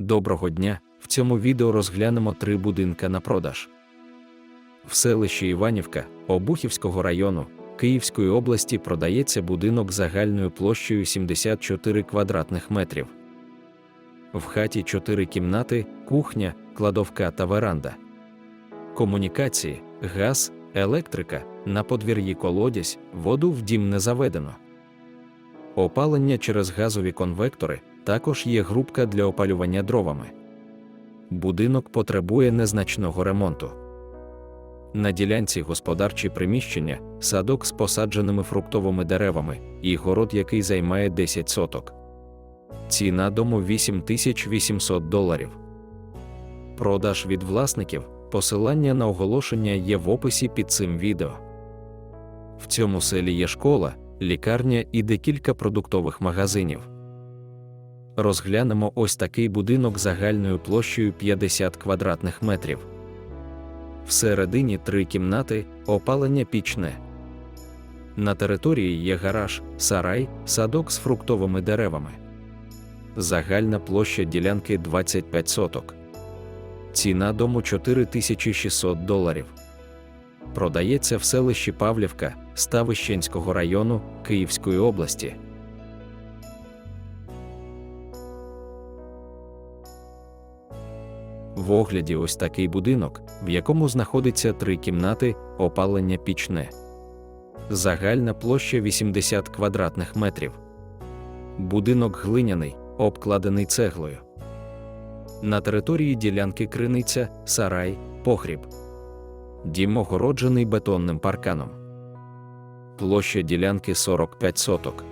Доброго дня! В цьому відео розглянемо три будинка на продаж. В селищі Іванівка Обухівського району Київської області продається будинок загальною площею 74 квадратних метрів. В хаті 4 кімнати, кухня, кладовка та веранда. Комунікації, газ, електрика, на подвір'ї колодязь, воду в дім не заведено. Опалення через газові конвектори також є грубка для опалювання дровами. Будинок потребує незначного ремонту. На ділянці господарчі приміщення, садок з посадженими фруктовими деревами і город, який займає 10 соток. Ціна дому 8800 доларів. Продаж від власників. Посилання на оголошення є в описі під цим відео. В цьому селі є школа, лікарня і декілька продуктових магазинів. Розглянемо ось такий будинок загальною площею 50 квадратних метрів. Всередині три кімнати, опалення пічне. На території є гараж, сарай, садок з фруктовими деревами. Загальна площа ділянки 25 соток. Ціна дому 4600 доларів. Продається в селищі Павлівка Ставищенського району Київської області. В огляді ось такий будинок, в якому знаходиться три кімнати, опалення пічне. Загальна площа 80 квадратних метрів. Будинок глиняний, обкладений цеглою. На території ділянки криниця, сарай, погріб. Дім огороджений бетонним парканом. Площа ділянки 45 соток.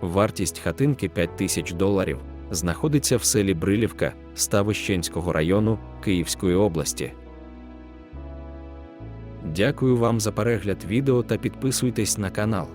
Вартість хатинки 5 тисяч доларів. Знаходиться в селі Брилівка Ставищенського району Київської області. Дякую вам за перегляд відео та підписуйтесь на канал.